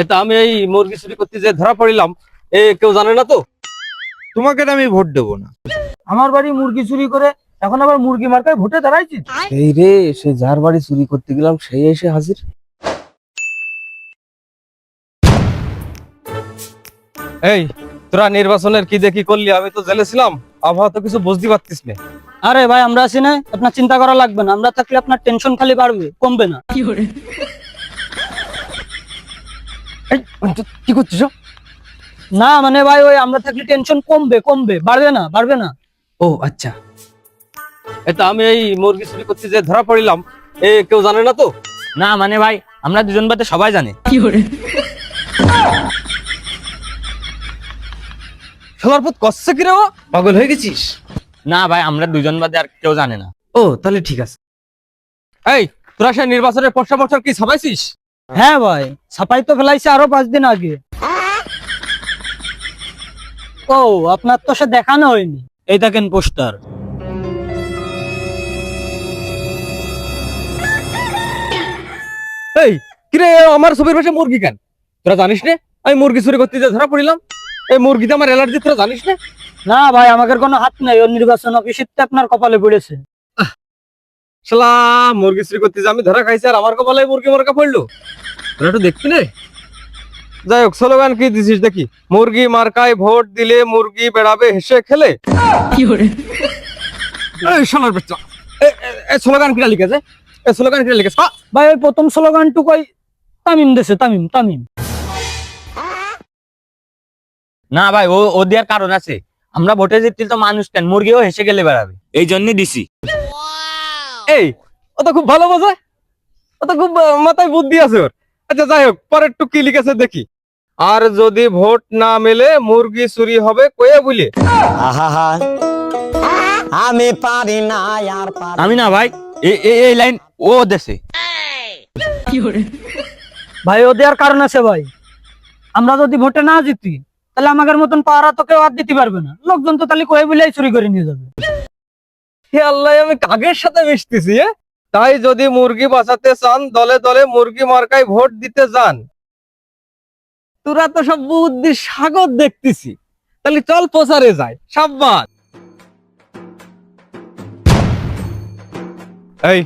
এটা আমি এই মুরগি চুরি করতে যে ধরা পড়িলাম এ কেউ জানে না তো? তোমাকে তো আমি ভোট দেবো না। আমার বাড়ি মুরগি চুরি করে এখন আবার মুরগি মার্কায় ভোটে দাঁড়াইছিস এই রে সে যার বাড়ি চুরি করতে গেলাম সেই এসে হাজির। এই তোরা নির্বাচনের কি দেখি করলি? আমি তো জেলে ছিলাম আবহাওয়া তো কিছু বুঝতে পারতিস না। আরে ভাই আমরা আছি না আপনার চিন্তা করা লাগবে না। আমরা থাকলে আপনার টেনশন খালি বাড়বে কমবে না। কি করছিস না মানে ভাই ওই আমরা থাকলে টেনশন কমবে কমবে বাড়বে না বাড়বে না। ও আচ্ছা। এটা আমি এই মুরগি চুরি করতে যে ধরা পড়িলাম। এ কেউ জানে না তো? না মানে ভাই আমরা দুজন বাদে সবাই জানে। কি করে? খেলার পথ কষছে কি রে ও? পাগল হয়ে গেছিস? না ভাই আমরা দুজন বাদে আর কেউ জানে না। ও তাহলে ঠিক আছে। এই তোরা সে নির্বাচনের পশ্চা বছর কি ছাপাইছিস? হ্যাঁ ভাই ছাপাই তো ফেলাইছে আরও পাঁচ দিন আগে। ও আপনার তো সে দেখানো হয়নি। এই দেখেন পোস্টার। এই কিরে আমার ছবির পাশে মুরগি কেন? তোরা জানিস না? আমি মুরগি চুরি করতে ধরা পড়িলাম। এই মুরগিতে আমার অ্যালার্জি তোরা জানিস না? না ভাই আমাদের কোনো হাত নাই। ওর নির্বাচন অফিসের তো আপনার কপালে পড়েছে। শালা মুরগি চুরি করতে আমি ধরা খাইছি আর আমার কপালে মুরগি মার্কা পড়ল। তোরা একটু দেখবি না। যাই হোক স্লোগান কি দিছিস দেখি। মুরগি মার্কায় ভোট দিলে মুরগি বেড়াবে হেসে খেলে। এই শালার বাচ্চা। এ- স্লোগান কিটা লিখেছে? এ স্লোগান কিটা লিখেছে? ভাই ওই প্রথম স্লোগানটুকু ওই তামিম দেশে তামিম তামিম। না ভাই ও ও দেওয়ার কারণ আছে। আমরা ভোটে জিতলে তো মানুষ কেন? মুরগিও হেসে গেলে বেড়াবে। এই জন্যই দিছি। এই ও তো খুব ভালো বোঝে? ও তো খুব মাথায় বুদ্ধি আছে ওর। আচ্ছা যাই হোক পরের টুক কি লিখেছে দেখি। আর যদি ভোট না মেলে মুরগি চুরি হবে কয়ে বলে আমি পারি না আর পারি আমি না ভাই। এই লাইন ও দেশে ভাই ও দেওয়ার কারণ আছে ভাই। আমরা যদি ভোটে না জিতি তাহলে আমাদের মতন পাওয়ারা তো কেউ আর দিতে পারবে না। লোকজন তো তাহলে কয়ে বলেই চুরি করে নিয়ে যাবে। হে আল্লাহ আমি কাগের সাথে মিশতেছি তাই যদি মুরগি বাঁচাতে চান দলে দলে মুরগি মার্কায় ভোট দিতে যান। তোরা তো সব বুদ্ধি সাগর দেখতেছি। তাহলে চল প্রচারে যায় সাবধান এই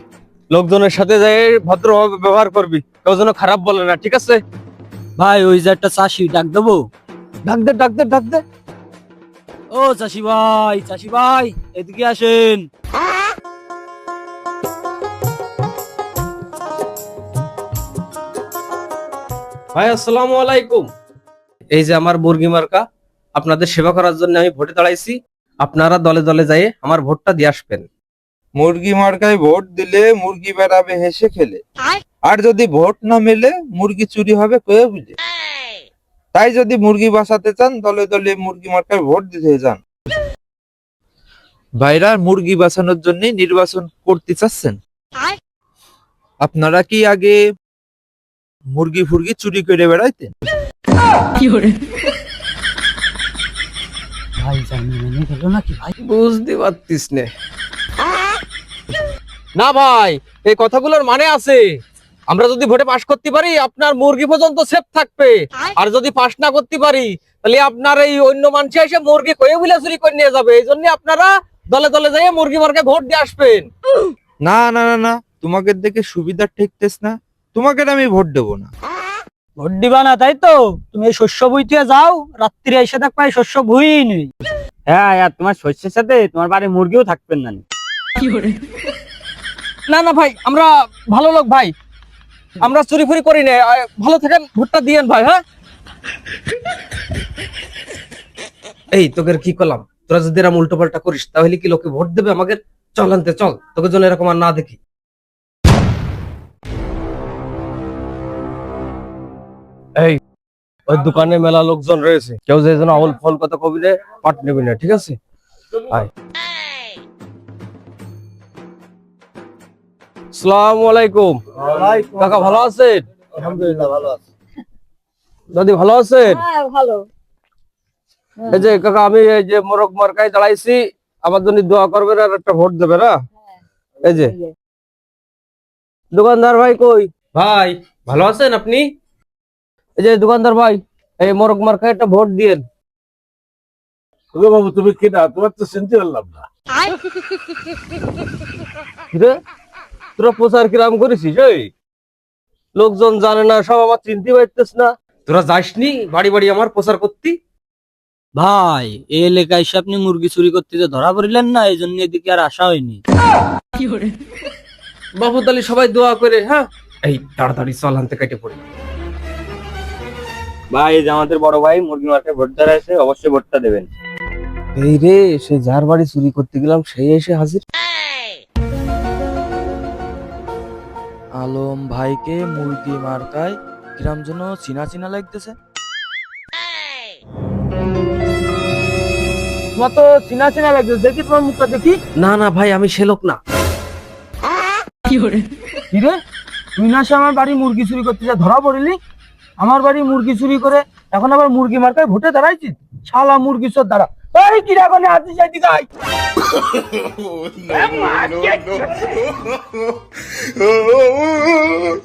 লোকজনের সাথে যাই ভদ্রভাবে ব্যবহার করবি। কেউ যেন খারাপ বলে না ঠিক আছে? ভাই ওই যে একটা চাষি ডাক দেবো? ডাক দে ডাক দে ডাক দে। ও চাষি ভাই চাষি ভাই এদিকে আসেন। ভাই আসসালামু আলাইকুম। এই যে আমার মুরগি মার্কা আপনাদের সেবা করার জন্য আমি ভোটে দাঁড়াইছি। আপনারা দলে দলে যাই আমার ভোটটা দিয়ে আসবেন। মুরগি মার্কায় ভোট দিলে মুরগি বেড়াবে হেসে খেলে। আর যদি ভোট না মেলে মুরগি চুরি হবে কয়ে বুঝে? তাই যদি মুরগি বাঁচাতে চান দলে দলে মুরগি মার্কায় ভোট দিতে যান ভাইরা মুরগি বাঁচানোর জন্য নির্বাচন করতে চাচ্ছেন। আপনারা কি আগে মুরগি ফুরগি চুরি করে বেড়াইতেন? ভাই জানি গেল নাকি ভাই? বুঝতে পারতিস না ভাই এই কথাগুলোর মানে আছে। আমরা যদি ভোটে পাশ করতে পারি আপনার মুরগি পর্যন্ত সেফ থাকবে। আর যদি পাশ না করতে পারি তাহলে আপনার এই অন্য মানুষ এসে মুরগি কয়ে বলে চুরি করে নিয়ে যাবে। এই জন্য আপনারা দলে দলে যাই মুরগি মার্কে ভোট দিয়ে আসবেন। না না না না তোমাকে দেখে সুবিধা ঠেকতেস না। তোমাকে আমি ভোট দেবো না। ভোট দিবা না তাই তো? তুমি এই শস্য বইতে যাও রাত্রিরে এসে দেখ পাই শস্য বই নেই। হ্যাঁ আর তোমার শস্যের সাথে তোমার বাড়ি মুরগিও থাকবেন না। না না ভাই আমরা ভালো লোক ভাই। আমরা চুরি ফুরি করি না ভালো থাকেন ভোটটা দিয়েন ভাই হ্যাঁ? এই তোকে কি করলাম? তোরা যদি এরকম উল্টো পাল্টা করিস তাহলে কি লোকে ভোট দেবে আমাকে? চল আনতে চল। তোকে জন্য এরকম আর না দেখি। এই ওই দোকানে মেলা লোকজন রয়েছে। কেউ যে যেন আউল ফল কথা কবি রে পাট নেবি না ঠিক আছে? আয়। সালাম আলাইকুম। কাকা ভালো আছেন? আলহামদুলিল্লাহ ভালো আছে। দাদি ভালো আছেন? হ্যাঁ ভালো। এই যে কাকা আমি এই যে মোরগ মার্কায় দাঁড়াইছি। আমার জন্য দোয়া করবেন আর একটা ভোট দেবেন হ্যাঁ? এই যে। দোকানদার ভাই কই? ভাই ভালো আছেন আপনি? এই যে দোকানদার ভাই এই মোরগ মার্কা একটা ভোট দিয়েন। বাবু তুমি কেনা তোমার তো চিনতে পারলাম না। তোরা প্রচার কিরাম করেছিস এই? লোকজন জানে না সব আমার চিনতে পারতেস না। তোরা যাসনি বাড়ি বাড়ি আমার প্রচার করতি? ভাই এই এলাকায় এসে আপনি মুরগি চুরি করতে যে ধরা পড়লেন না এই জন্য এদিকে আর আসা হয়নি। বাবু তাহলে সবাই দোয়া করে হ্যাঁ? এই তাড়াতাড়ি চল হানতে কেটে পড়ি। ভাই এই যে আমাদের বড় ভাই মুরগি মার্কায় ভোট দেওয়ার আছে অবশ্যই ভোটটা দেবেন। এই রে সে যার বাড়ি চুরি করতে গেলাম সেই এসে হাজির। আলম ভাইকে মুরগি মার্কায় কিরাম যেন চিনা চিনা লাগতেছে। তোমার তো চিনা চিনা লাগছে দেখি তোমার মুখটা দেখি। না না ভাই আমি সে লোক না। কি রে? তুই না সে আমার বাড়ি মুরগি চুরি করতে যা ধরা পড়লি? আমার বাড়ি মুরগি চুরি করে এখন আবার মুরগি মার্কায় ভোটে দাঁড়াইছিস? শালা মুরগি চোর দাঁড়া। এই কিরা কোনে হাতি no, no, Oh,